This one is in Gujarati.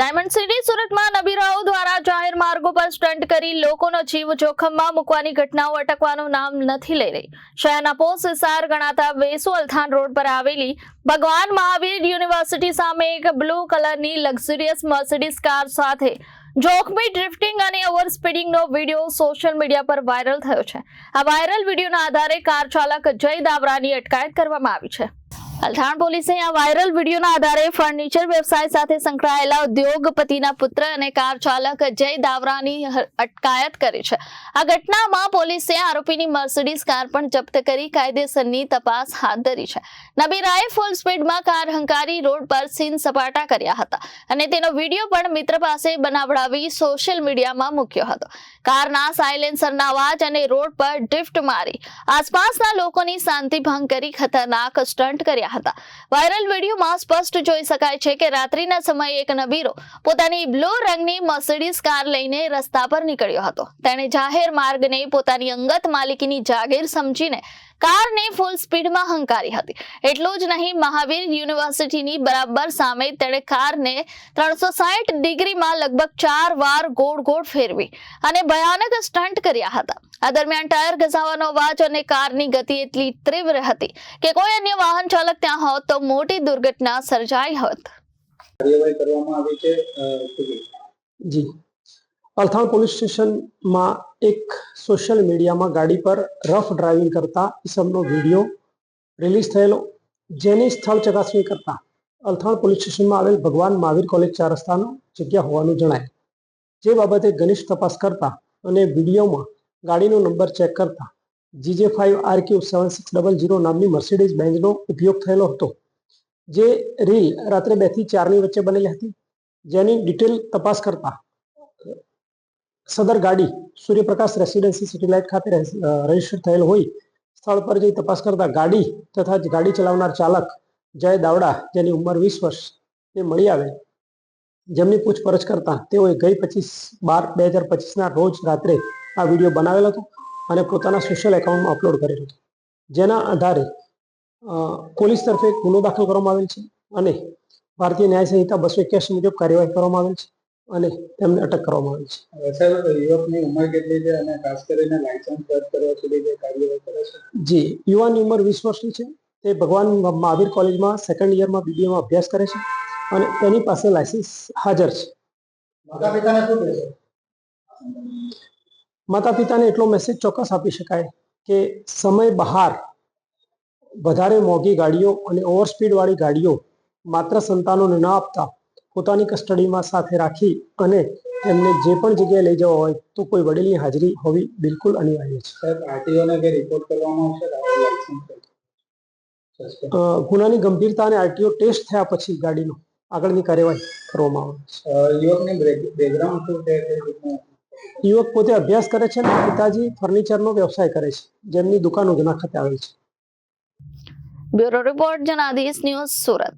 ડાયમંડ સિટી સુરતમાં નબીરાઓ દ્વારા જાહેર માર્ગો પર સ્ટન્ટ કરી લોકોનો જીવ જોખમમાં મૂકવાની ઘટનાઓ અટકવાનું નામ નથી લઈ રહી. શહેરના પોસ્ટ વિસ્તાર ગણાતા વેસુ અલથાણ રોડ પર આવેલી ભગવાન મહાવીર યુનિવર્સિટી સામે એક બ્લુ કલરની લક્ઝરિયસ મર્સિડીઝ કાર સાથે જોખમી ડ્રિફ્ટિંગ અને ઓવર સ્પીડિંગનો વીડિયો સોશિયલ મીડિયા પર વાયરલ થયો છે. આ વાયરલ વિડીયોના આધારે કાર ચાલક જય દાવરાની અટકાયત કરવામાં આવી છે. અલથાણ પોલીસે આ વાયરલ વિડીયોના આધારે ફર્નિચર વ્યવસાય સાથે સંકળાયેલા ઉદ્યોગપતિના પુત્ર અને કાર ચાલક જય દાવરાની અટકાયત કરી છે. આ ઘટનામાં પોલીસે આરોપીની મર્સિડીઝ કાર પણ જપ્ત કરી કાયદેસરની તપાસ હાથ ધરી છે. નબીરાએ ફૂલ સ્પીડમાં કાર હંકારી રોડ પર સીન સપાટા કર્યા હતા અને તેનો વીડિયો પણ મિત્ર પાસે બનાવડાવી સોશિયલ મીડિયામાં મૂક્યો હતો. કારના સાયલેન્સરના અવાજ અને રોડ પર ડ્રિફ્ટ મારી આસપાસના લોકોની શાંતિ ભંગ કરી ખતરનાક સ્ટન્ટ કર્યા. હતા. વાયરલ વિડીયોમાં સ્પષ્ટ જોઈ શકાય છે કે રાત્રિના સમયે એક નબીરો પોતાની બ્લુ રંગની મર્સિડીઝ કાર લઈને રસ્તા પર નીકળ્યો હતો. તેણે જાહેર માર્ગને પોતાની અંગત માલિકીની જાગીર સમજીને કારને ફૂલ સ્પીડમાં હંકારી હતી. એટલું જ નહીં મહાવીર યુનિવર્સિટીની બરાબર સામે તેણે કારને ત્રણસો સાઠ ડિગ્રીમાં લગભગ ચાર વાર ગોળ ગોળ ફેરવી અને ભયાનક સ્ટન્ટ કર્યા હતા. આ દરમિયાન ટાયર ઘસાવાનો અવાજ અને કારની ગતિ એટલી તીવ્ર હતી કે કોઈ અન્ય વાહન ચાલક ત્યાં હોત તો મોટી દુર્ઘટના સર્જાઈ હોત. કાર્યવાહી કરવામાં આવી છે? જી. અલથાણ પોલીસ સ્ટેશનમાં એક સોશિયલ મીડિયામાં ગાડી પર રફ ડ્રાઇવિંગ કરતા ઇસમનો વીડિયો રિલીઝ થયેલો. જેની સ્થળ ચકાસણી કરતા અલથાણ પોલીસ સ્ટેશનમાં આવેલ ભગવાન મહાવીર કોલેજ ચાર રસ્તાનો જગ્યા હોવાનું જણાય. જે બાબતે ઘનિષ્ઠ તપાસ કરતા અને વિડીયોમાં ગાડીનો નંબર ચેક કરતા GJ five R Q seven six double zero નામની મર્સિડીઝ બેન્ઝનો ઉપયોગ થયેલો હતો. જે રીલ રાત્રે બેથી ચારની વચ્ચે બનેલી હતી. જેની ડિટેલ તપાસ કરતા સદર ગાડી સૂર્યપ્રકાશ રેસિડેન્સી સિટી ખાતે રજિસ્ટર થયેલ હોય. સ્થળ પર જઈ તપાસ કરતા ગાડી તથા ગાડી ચલાવનાર ચાલક જય દાવડા, જેની ઉંમર વીસ વર્ષ તે મળી આવે. જેમની પૂછપરછ કરતા તેઓએ ગઈ પચીસ બાર બે હજાર પચીસના રોજ રાત્રે આ વીડિયો બનાવેલો હતો અને પોતાના સોશિયલ એકાઉન્ટમાં અપલોડ કરેલો હતો. જેના આધારે પોલીસ તરફે ગુનો દાખલ કરવામાં આવેલ છે અને ભારતીય ન્યાય સંહિતા બસો એક્યાસી મુજબ કાર્યવાહી કરવામાં આવેલ છે. અને તેમને અટક કરવામાં આવી છે. સાહેબ યુવકની ઉંમર કેટલી છે અને ખાસ કરીને લાયસન્સ રદ કરવા સુધી જે કાર્યવાહી કરે છે? જી યુવાની ઉંમર વીસ વર્ષની છે. તે ભગવાન મહાવીર કોલેજમાં સેકન્ડ યરમાં બીબીએમાં અભ્યાસ કરે છે અને તેની પાસે લાયસન્સ હાજર છે. માતા પિતાને શું કહેશે માતા પિતાને એટલો મેસેજ ચોક્કસ આપી શકાય કે સમય બહાર વધારે મોંઘી ગાડીઓ અને ઓવરસ્પીડ વાળી ગાડીઓ માત્ર સંતાનોને ન આપતા પોતાની કસ્ટડીમાં સાથે રાખી અને એમને જે પણ જગ્યાએ લઈ જવા હોય તો કોઈ વડીલની હાજરી હોવી બિલકુલ અનિવાર્ય છે. ગુનાની ગંભીરતા અને આરટીઓ ટેસ્ટ થયા પછી ગાડીનો આગળની કાર્યવાહી કરવામાં આવે છે. યુવક પોતે અભ્યાસ કરે છે અને પિતાજી ફર્નિચરનો વ્યવસાય કરે છે. જેમની દુકાન ઉધના ખાતે આવેલ છે. Bureau report Janadesh news Surat.